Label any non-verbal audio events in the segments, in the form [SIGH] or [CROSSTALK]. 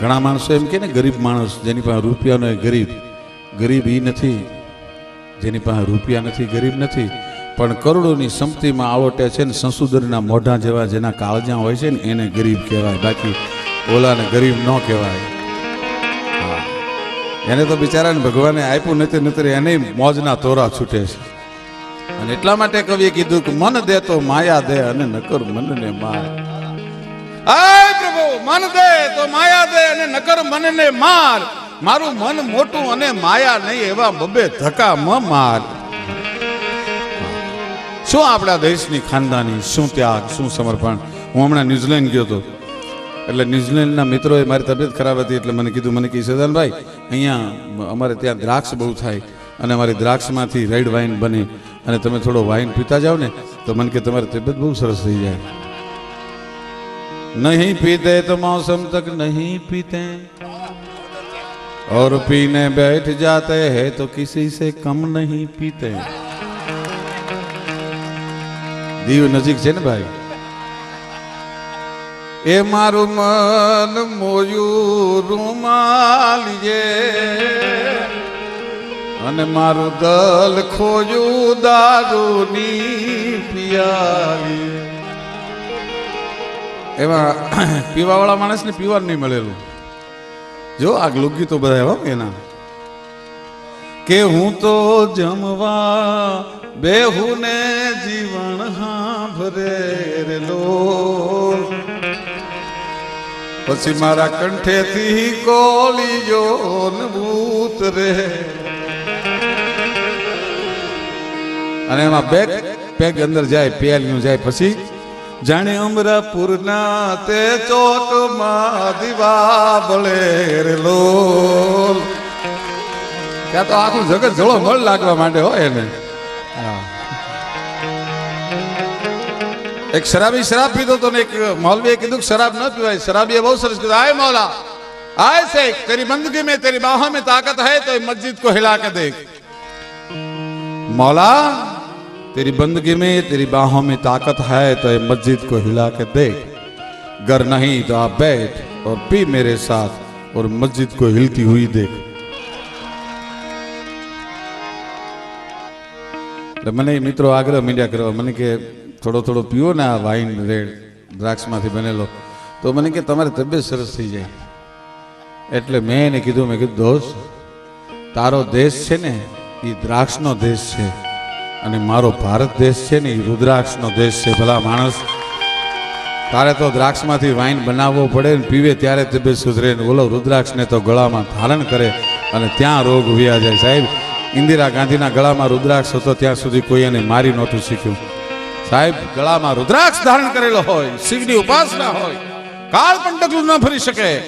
ઘણા માણસો એમ કે ને, ગરીબ માણસ જેની પાસે રૂપિયાનો નહીં ગરીબ. ગરીબ એ નથી. જેની પાસે રૂપિયા નથી, ગરીબ નથી. પણ કરોડોની સંપત્તિમાં આવટે છે ને, સંસુદરના મોઢા જેવા જેના કાળજા હોય છે ને, એને ગરીબ કહેવાય. બાકી ઓલાને ગરીબ ન કહેવાય. એને તો બિચારાને ભગવાને આપ્યું નથી નતર એને મોજના તોરા છૂટે છે. અને એટલા માટે કવિએ કીધું કે, મન દે તો માયા દે અને નકર મનને માય. મન દે તો માયા દે અને નકર મનને માર. મારું મન મોટું અને માયા નહીં એવા બબે ધક્કા મ માર. શું આપણા દેશની ખાનદાની શું ત્યાગ, શું સમર્પણ? હું હમણાં ન્યુઝીલેન્ડ ગયો હતો. એટલે ન્યુઝીલેન્ડના મિત્રોએ મારી તબિયત ખરાબ હતી એટલે મને કીધું, મને કહી, સદાનભાઈ, અહીંયા અમારે ત્યાં દ્રાક્ષ બહુ થાય અને અમારી દ્રાક્ષમાંથી રેડ વાઇન બને અને તમે થોડો વાઇન પીતા જાઓ ને, તો મને કે તમારી તબિયત બહુ સરસ થઈ જાય. नहीं पीते तो मौसम तक नहीं पीते और पीने बैठ जाते हैं तो किसी से कम नहीं पीते દીવ નજીક છે ને ભાઈ એ મારું મન મોયું રૂમાલીએ અને મારું દલ ખોયું દારૂની પિયાલીએ એમાં [CLEARS THROAT] પીવાવાળા માણસને પીવાનું નહીં મળેલું. જો આ લોકગીતો બધા એવા એના. કે હું તો જમવા બેહુને જીવન હાંભરે રેલો પછી મારા કંઠેથી કોલી જોન ભૂત રે અને એમાં બેગ પેગ અંદર જાય પેલિયું જાય, પછી जाने अमरा पूर्णा ते चोट मादिवा बले रे लोल। क्या तो आखु जगत जोड़ो मल लागवा मांडे हो एने। हाँ। एक शराबी शराब पी दो तो एक मौलवी एक दुख शराब न पीवा शराबी है बहुत सरस के आए मौला, आए से तेरी मंदगी में, तेरी बाहों में ताकत है तो मस्जिद को हिला के देख। मौला तेरी बंदगी में तेरी बाहों में ताकत है तो ये मस्जिद को हिला के देख गर नहीं तो आप बैठ और पी मेरे साथ और मस्जिद को हिलती हुई देख એટલે મને એ મિત્રો આગ્રહ મીડિયા કરવા મને કે થોડો થોડો પીવો ને આ વાઇન રેડ દ્રાક્ષમાંથી બનેલો તો મને કે તમારી તબિયત સરસ થઈ જાય એટલે મેં એને કીધું મેં કીધું દોસ્ત તારો દેશ છે ને એ દ્રાક્ષનો દેશ છે અને મારો ભારત દેશ છે ને, એ રુદ્રાક્ષનો દેશ છે ભલા માણસ. તારે તો દ્રાક્ષમાંથી વાઇન બનાવવો પડે ને પીવે ત્યારે તબિયત સુધરે ને ઓલો રુદ્રાક્ષને તો ગળામાં ધારણ કરે અને ત્યાં રોગ વ્યા જાય. સાહેબ, ઇન્દિરા ગાંધીના ગળામાં રુદ્રાક્ષ હતો, ત્યાં સુધી કોઈ એને મારી નહોતું શીખ્યું. સાહેબ, ગળામાં રુદ્રાક્ષ ધારણ કરેલો હોય, શિવની ઉપાસના હોય, કાળ પણ ડગલું ન ભરી શકે.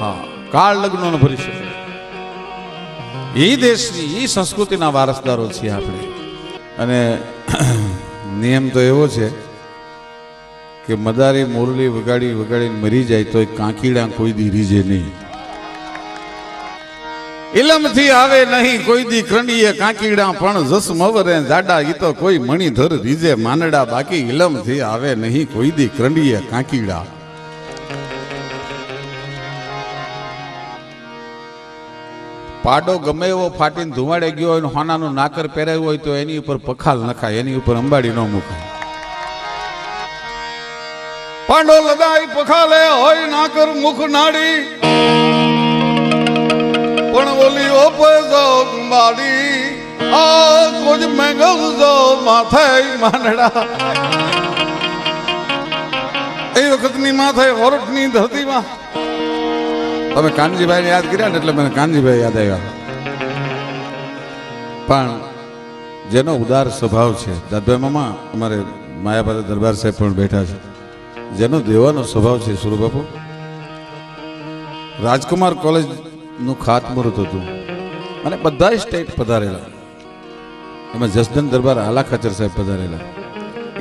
હા, કાળ લગ્નો ન ભરી શકે. એ દેશની, એ સંસ્કૃતિના વારસદારો છીએ આપણે. અને નિયમ તો એવો છે કે મદારી, મોરલી વગાડી વગાડીને મરી જાય તો કાંકીડા કોઈ દી રીજે નહીં. ઇલમથી આવે નહીં, કોઈ દી ખંડીએ કાંકીડા, પણ જસ મવરે જાડા, ઈ તો કોઈ મણીધર રીજે, માનડા બાકી ઇલમથી આવે નહીં, કોઈ દી ખંડીએ કાંકીડા. પાડો ગમે એવો ફાટીને ધુમાડે ગયો હોય હોનાનું નાકર પહેરાયું હોય તો એની ઉપર પખાલ નખાય, એની ઉપર અંબાડી ન મુકાય પાંડો લગાઈ પખાલે હોય નાકર મુખ નાડી, પણ ઓલી ઓપે જો અંબાડી આ કોજ મેંગલ જો માથે માંડડા. એ વખતની માથે હોરઠની ધરતીમાં તમે કાનજીભાઈને યાદ કર્યા ને એટલે મને કાનજીભાઈ યાદ આવ્યા. પણ જેનો ઉદાર સ્વભાવ છે, દાદભાઈ અમારે માયાભાઈ દરબાર સાહેબ પણ બેઠા છે. જેનો દેવાનો સ્વભાવ છે સુરબાપુ રાજકુમાર કોલેજનું ખાતમુહૂર્ત હતું અને બધા સ્ટેટ પધારેલા. એમાં જસદન દરબાર આલા ખાચર સાહેબ પધારેલા.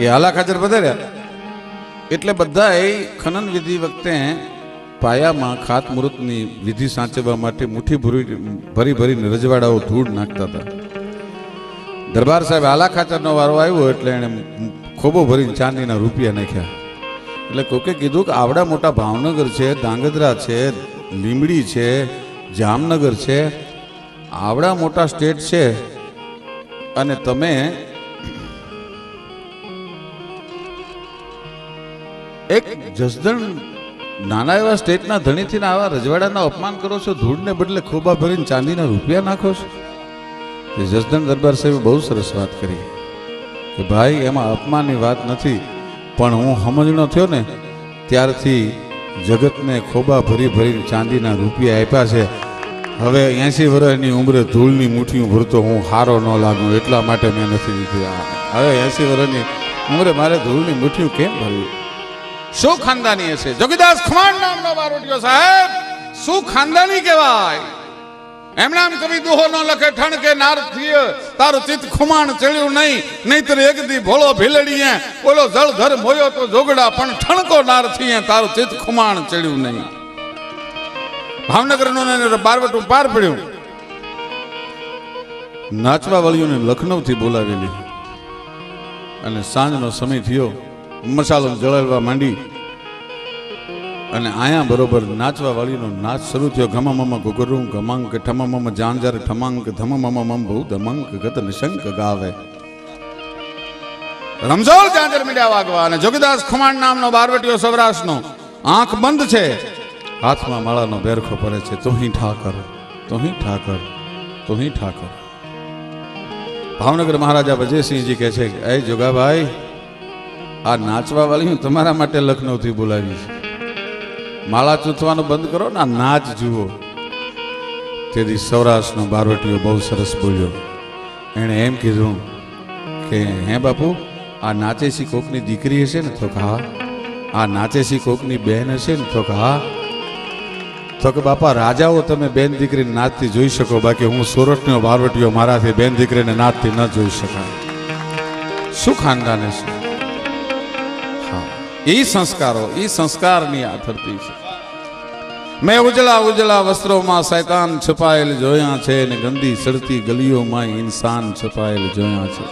એ આલા ખાચર પધાર્યા એટલે બધા ખનન વિધિ વખતે પાયામાં ખાતમુહૂર્તની વિધિ સાચવવા માટે મુઠ્ઠી ભરી ભરી ભરીને રજવાડાઓ ધૂળ નાખતા હતા. દરબાર સાહેબ આલા ખાચરનો વારો આવ્યો એટલે એણે ખોબો ભરીને ચાંદીના રૂપિયા નાખ્યા. એટલે કોકે કીધું કે આવડા મોટા ભાવનગર છે ધાંગધ્રા છે લીમડી છે, જામનગર છે, આવડા મોટા સ્ટેટ છે અને તમે એક જસદણ નાના એવા સ્ટેટના ધણીથી આવા રજવાડાના અપમાન કરો છો, ધૂળને બદલે ખોબા ભરીને ચાંદીના રૂપિયા નાખો છો? એ જસદણ દરબાર સાહેબે બહુ સરસ વાત કરી કે ભાઈ, એમાં અપમાનની વાત નથી, પણ હું સમજણો થયો ને, ત્યારથી જગતને ખોબા ભરી ભરીને ચાંદીના રૂપિયા આપ્યા છે. હવે એંસી વર્ષની ઉંમરે ધૂળની મુઠ્ઠીઓ ભરતો હું હારો ન લાગું, એટલા માટે મેં નથી દીધી. હવે એંસી વર્ષની ઉંમરે મારે ધૂળની મુઠ્ઠીઓ કેમ ભરવી? શું ખાનદાની હશે જોગીદાસ ખમાણ નામનો બારોટિયો સાહેબ. શું ખાનદાની કહેવાય? એમણે આમ કવિ દોહો ન લખે, ઠણ કે નાર થિય તારું ચિત ખુમાણ ચડ્યું નહીં, નહીતર એક દી ભોળો ભીલડીએ. બોલો, જળધર મોયો તો જોગડા, પણ ઠણકો નાર થીએ તારું ચિત ખુમાણ ચડ્યું નહીં. ભાવનગરનું બારવટું પાર પડ્યું. નાચવા વાળીઓને લખનૌથી બોલાવેલી. અને સાંજનો સમય થયો. મસાલો જળાવવા માંડી અને આયા બરોબર નાચવા વાળીનો નાચ શરૂ થયો. ઘમમમ ગુગરું ગમંક ઠમમમ જાંજર ઠમંક ધમમમ ભૂ ધમંક ગત નિશંક ગાવે. રમઝોલ જાંજર મીડિયા વાગવા અને જોગીદાસ ખુમાણ નામનો બારવટીયો સૌરાષ્ટ્રનો. આંખ બંધ છે. હાથમાં માળાનો બેરખો પડે છે. તુહી ઠાકર તુહી ઠાકર તુહી ઠાકર. ભાવનગર મહારાજા વજયસિંહજી કહે છે, એ જોગાભાઈ આ નાચવા વાળી હું તમારા માટે લખનૌથી બોલાવી છે. માળા ચૂંથવાનું બંધ કરો ને આ નાચ જુઓ. તેથી સૌરાષ્ટ્રનો બારવટીયો બહુ સરસ બોલ્યો. એણે એમ કીધું કે, હે બાપુ, આ નાચેસી કોકની દીકરી હશે ને તો હા? આ નાચેસી કોકની બહેન હશે ને તો હા? તો કે બાપા, રાજાઓ તમે બેન દીકરીને નાચતી જોઈ શકો, બાકી હું સોરઠનો બારવટીઓ મારાથી બેન દીકરીને નાચતી ન જોઈ શકાય. શું ખાનદાન છે એ સંસ્કારો, એ સંસ્કારની આ ધરતી છે. મેં ઉજળા ઉજળા વસ્ત્રોમાં શૈતાન છપાયેલ જોયા છે ને ગંદી સડતી ગલીઓમાં ઇન્સાન છપાયેલ જોયા છે.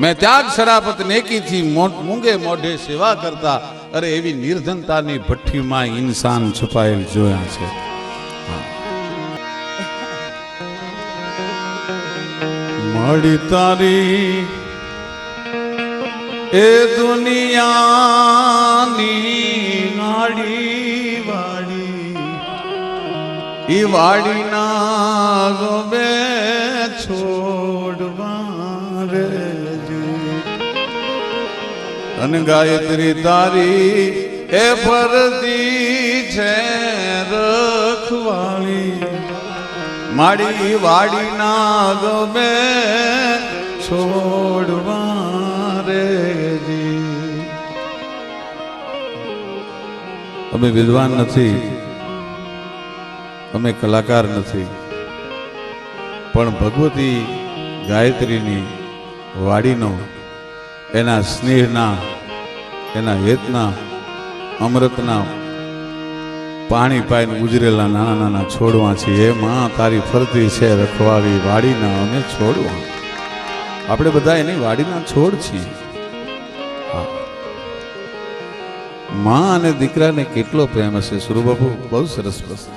મેં ત્યાગ શરાપત નેકીથી મૂંગે મોઢે સેવા કરતા, અરે એવી નિર્ધનતાની ભઠ્ઠીમાં ઇન્સાન છપાયેલ જોયા છે. મળી તારી એ દુનિયાની નાડી વાડી એ વાડીના ગોબે છોડવા રે અને ગાયત્રી તારી એ ફરતી છે રખવાળી. માડી વાડીના ગમે છોડવા અમે વિદ્વાન નથી. અમે કલાકાર નથી. પણ ભગવતી ગાયત્રીની વાડીનો, એના સ્નેહના, એના હેતના, અમૃતના, પાણી પાઈને ગુજરેલા નાના નાના છોડવા છે એ માં, તારી ફરતી છે રખવાળી વાડીના અમે છોડવા. આપણે બધા એની વાડીના છોડ છીએ. માં અને દીકરાને કેટલો પ્રેમ હશે? સુરુબાબુ, બહુ સરસ પ્રશ્ન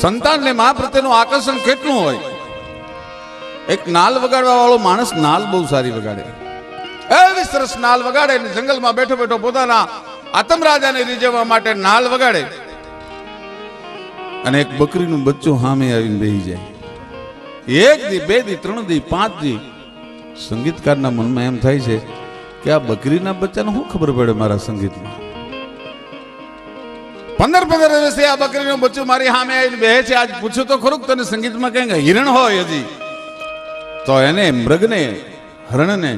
સંતાનને મા પ્રત્યેનું આકર્ષણ કેટલું હોય? એક નાલ વગાડવા વાળો માણસ નાલ બહુ સારી વગાડે. એવી સરસ નાલ વગાડે ને જંગલમાં બેઠો બેઠો પોતાના આતમ રાજાને રીઝવવા માટે નાલ વગાડે. અને એક બકરીનું બચ્ચું હામે આવીને બેહી જાય. એક દી, બે દી, ત્રણ દી, પાંચ દી. સંગીતકારના મનમાં એમ થાય છે કે આ બકરીના બચ્ચાને શું ખબર પડે મારા સંગીતમાં? પંદર પંદર દિવસે આ બકરીનું બચ્ચું મારી સામે આવીને બેહે છે. આજ પૂછ્યું તો ખરું તને સંગીતમાં કંઈક હિરણ હોય હજી? તો એને મૃગને, હરણને,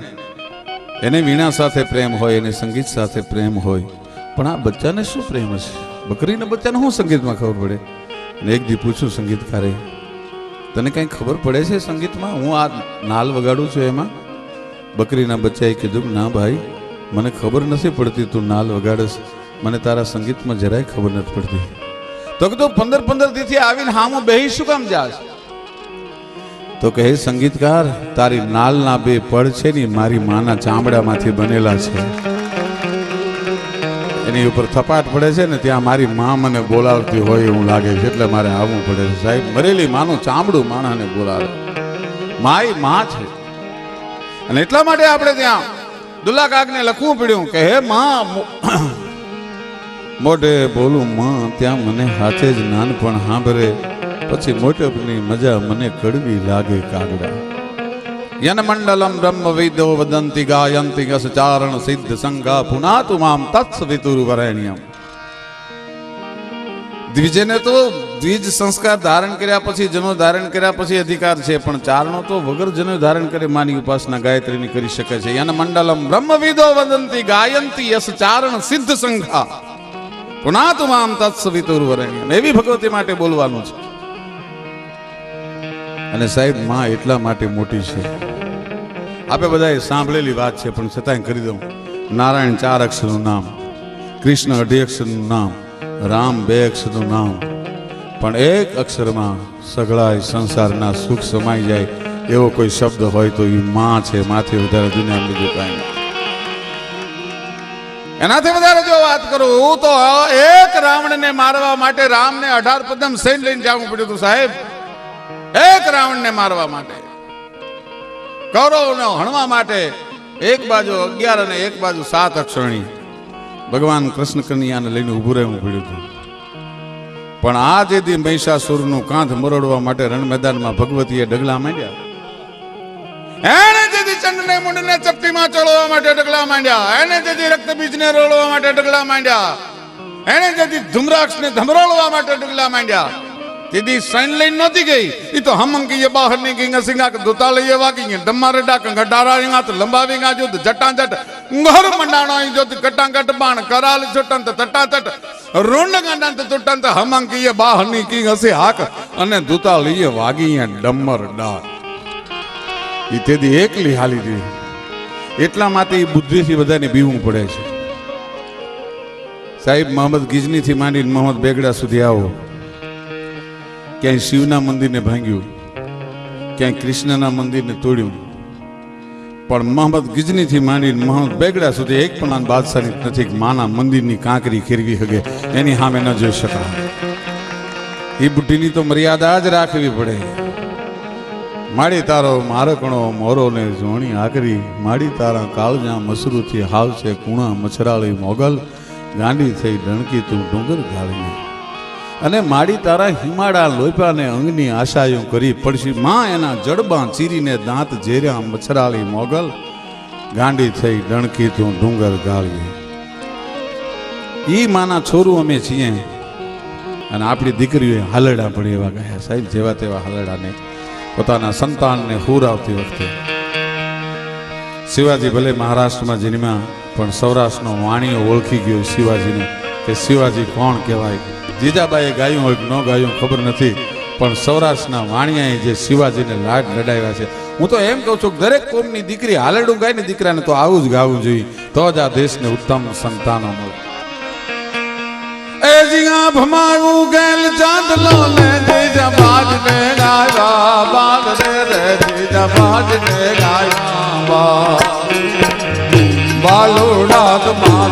એને વીણા સાથે પ્રેમ હોય, એને સંગીત સાથે પ્રેમ હોય. પણ આ બચ્ચાને શું પ્રેમ હશે? બકરીના બચ્ચાને શું સંગીતમાં ખબર પડે? ને એક દી પૂછું સંગીતકારે, તને કંઈ ખબર પડે છે સંગીતમાં? હું આ નાલ વગાડું છું એમાં? બકરીના બચ્ચાએ કીધું, ના ભાઈ, મને ખબર નથી પડતી તું નાલ વગાડસ. મને તારા સંગીતમાં જરાય ખબર નથી પડતી. તો કે તું પંદર પંદર દીથી આવીને હામું બેહી શું કામ જાશ? તો કહે, સંગીતકાર, તારી નાલના બે પડ છે ને મારી માના ચામડામાંથી બનેલા છે. એની ઉપર થપાટ પડે છે ને ત્યાં મારી મા મને બોલાવતી હોય એવું લાગે છે, એટલે મારે આવવું પડે છે. સાહેબ, મરેલી માનું ચામડું માણાને બોલાવે. માય મા છે. અને એટલા માટે આપણે ત્યાં દુલ્લા કાકને લખવું પડ્યું કે, હે માં મોઢે બોલું, માં, ત્યાં મને હાથે જ નાનપણ સાંભળે પછી મોટપની મજા મને કડવી લાગે કાગડા. યન મંડલમ બ્રહ્મ વિદો વદંતિ ગાયંતિ ગસ ચારણ સિદ્ધ સંગા પુનાતુ મામ તત્સ વિતુર વરેણ્યમ. દ્વિજને તો દ્વિજ સંસ્કાર ધારણ કર્યા પછી, જનો ધારણ કર્યા પછી અધિકાર છે, પણ ચારણો તો વગર જનો ધારણ કરે માની ઉપાસના ગાયત્રીની કરી શકે છે. યન મંડલમ બ્રહ્મ વિદો ગાયંતી યસ ચારણ સિદ્ધ સંઘા. પુનાતુ મામ તત્સ વિતુર વરેણ્યમ એવી ભગવતી માટે બોલવાનું છે. અને સાહેબ, માં એટલા માટે મોટી છે. આપણે બધાએ સાંભળેલી વાત છે, પણ છતાંય કરી દઉં. નારાયણ ચાર અક્ષરનું નામ, કૃષ્ણ અઢી અક્ષરનું નામ રામ બે અક્ષરનું નામ. પણ એક અક્ષરમાં સગળાય સંસારના સુખ સમાઈ જાય એવો કોઈ શબ્દ હોય તો એ માં છે, માથે વધારે દુનિયા બીજું કાંઈ એનાથી વધારે જો વાત કરું તો એક રાવણને મારવા માટે રામને અઢાર પદમ સૈન લઈને જવું પડ્યું હતું સાહેબ. એક રાવણને મારવા માટે. કૌરવને હણવા માટે એક બાજુ અગિયાર અને એક બાજુ સાત અક્ષરણી. ભગવાન કૃષ્ણ કન્યાને લઈને ઊભું રહેવું પડ્યું હતું. પણ આ જે દી મહિષાસુરનું કાંધ મરોડવા માટે રણ મેદાનમાં ભગવતીએ ડગલા માંડ્યા. એણે જેથી ચંડને મુંડને ચપટીમાં ચડવા માટે ડગલા માંડ્યા. એને જેથી રક્તબીજને રોળવા માટે ડગલા માંડ્યા. એણે જેથી ધુમ્રાક્ષને ધમરોળવા માટે ડગલા માંડ્યા. દીદી સાઈન લઈને નહોતી ગઈ. એ તો હમંકી એ બહાર નીકળી સિંગા દુતા લઈએ વાગી ગયા ડમ્મારે ડાક ડારા ઈંગા તો લંબાવી જટા જટ બાણ કરાલ છટન તો તટા તટ રોંડ ગાંડા તો તટન તો હમંકી એ બહારની ગઈ હસે હાક. અને દૂતા લઈએ વાગી અહીંયા ડમ્મર ડા ઈ તેદી એકલી હાલી દી. એટલા માટે ઈ બુદ્ધિથી બધાને બીવું પડે છે. સાહેબ, મોહમ્મદ ગિજનીથી માંડીને મોહમ્મદ બેગડા સુધી આવો. ક્યાંય શિવના મંદિરને ભાંગ્યું. ક્યાંય કૃષ્ણના મંદિરને તોડ્યું. પણ મોહમ્મદ ગિજનીથી માંડીને મોહમ્મદ બેગડા સુધી એક પણ બાદશાહની નથી માના મંદિરની કાંકરી ખેરવી હગે, એની સામે ન જોઈ શકાય. એ બુદ્ધિની તો મર્યાદા જ રાખવી પડે. માડી તારો મારકણો મોરો ને જોણી આકરી, માડી તારા કાળજા મસરૂથી હાવ છે કુણા મછરાળી મોગલ, ગાંડી થઈ ડણકી તું ડુંગર ગાળી અને માડી તારા હિમાડા લોપાને અંગની આશાયું કરી પડશી. માં એના જડબાં ચીરીને દાંત ઝેર્યા મચ્છરાળી મોગલ. ગાંડી થઈ ડણકી તું ડુંગર ગાળી ઈ માના છોરું અમે છીએ. અને આપણી દીકરીઓએ હાલડા પડે એવા ગયા સાહેબ, જેવા તેવા હાલડાને પોતાના સંતાનને હૂર આવતી વખતે. શિવાજી ભલે મહારાષ્ટ્રમાં જન્મ્યા, પણ સૌરાષ્ટ્રનો વાણીઓ ઓળખી ગયો શિવાજીને કે શિવાજી કોણ કહેવાય? જીજાબાઈએ ગાયું હોય ન ગાયું ખબર નથી. પણ સૌરાષ્ટ્રના વાણિયાએ જે શિવાજીને લાડ લડાવ્યા છે, હું તો એમ કહું છું કે દરેક કોમની દીકરી હાલડું ગાય ને દીકરાને તો આવું જ ગાવું જોઈએ. તો જ આ દેશને ઉત્તમ સંતાનો મળે. એ જીયા ભમાવું ગેલ ચાંદલો ને જીજા બાજ ને ગાયા બાજ રે રે જીજા બાજ ને ગાયા બાલુડા માત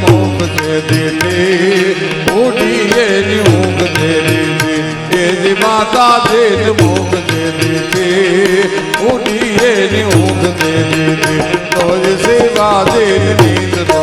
મોખ દે ઉડી એની ઊંઘ દે દીધી એ જે માતા દેહ મોખ દે ઉડી એની ઊંઘ દે દીધી તો જ સેવા દે નીંદ તો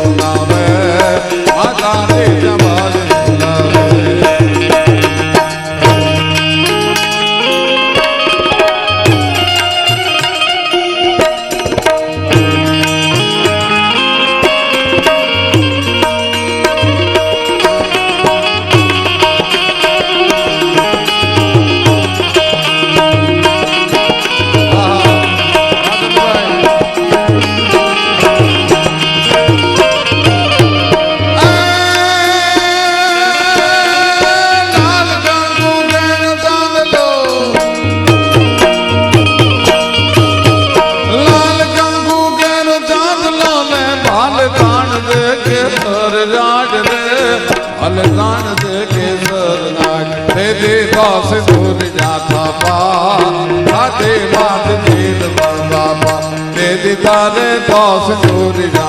Señor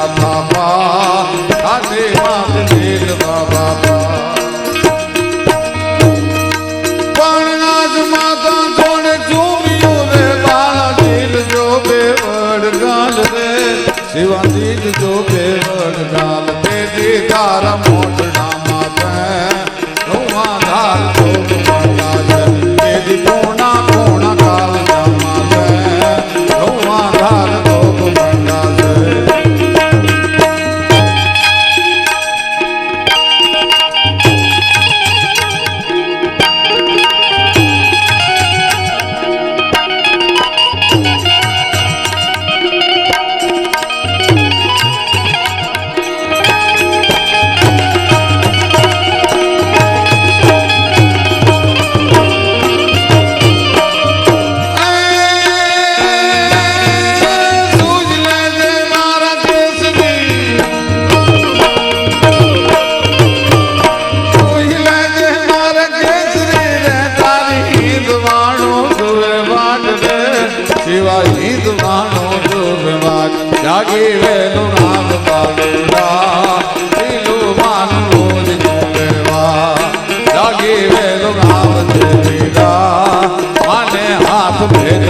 હિન્દુસ્તાનો જોગવાગ જાગી વેલું નામ પાડુડા લીલું માનું રોજ જોગવા જાગી વેલું નામ જોગીરા મને હાથ ભેદ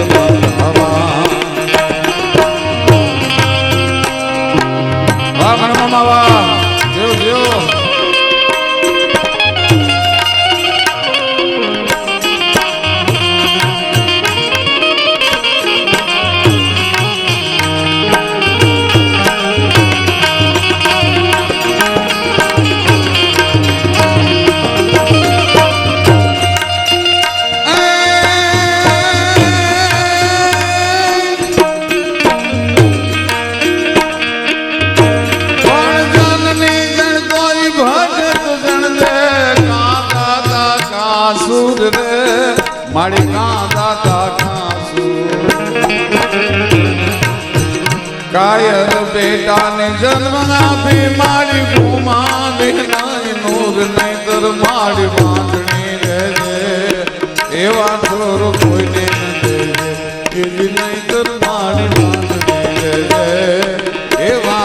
જન્મના બીમારી ગુમાન નાય નૂર નહીતર મારી બાંધણી રહેજે. એવા છોરો કોઈને ન દેજે કે નહીતર મારી બાંધણી રહેજે. એવા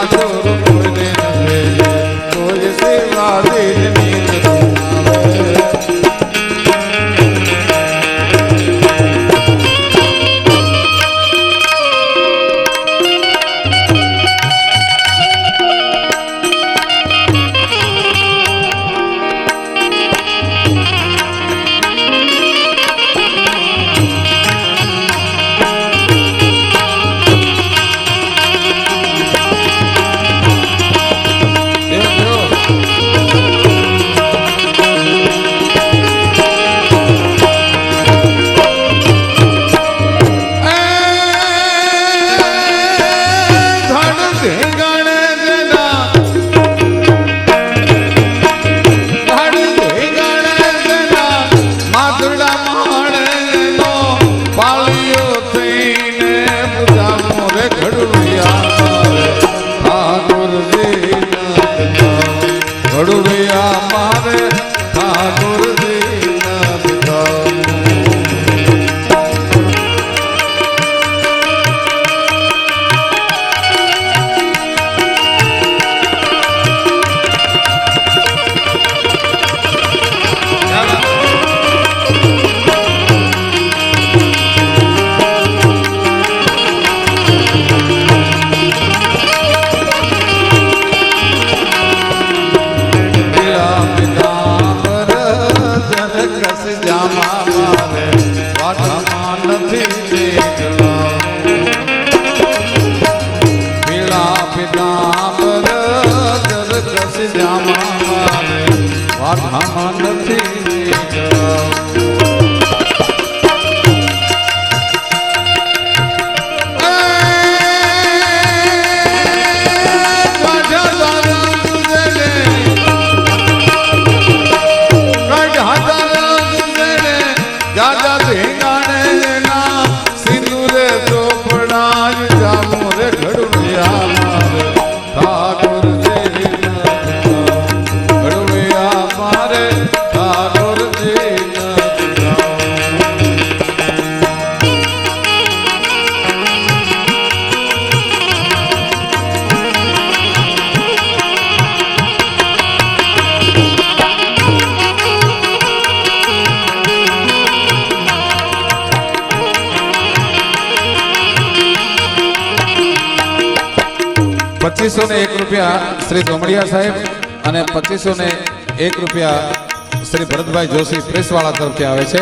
શ્રી દોમડિયા સાહેબ અને પચીસો ને એક રૂપિયા શ્રી ભરતભાઈ જોશી પ્રેસવાળા તરફથી આવે છે.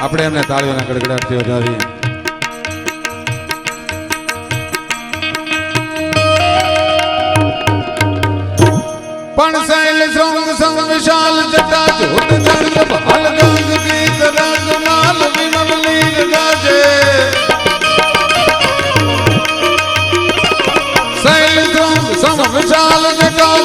આપણે એમને તાળીઓના ગડગડાટથી વધારીએ. પણ સાયલ સંગ સંગ વિશાલ જટા જોત જળ હલગંગ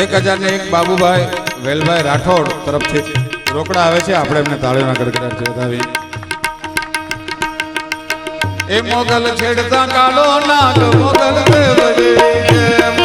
એક હજાર ને એક બાબુભાઈ વેલભાઈ રાઠોડ તરફથી રોકડા આવે છે. આપણે એમને તાળીઓના ગડગડાટથી વધાવી એ મોગલ છેડતા કાલો નાગ મોગલ દેવજી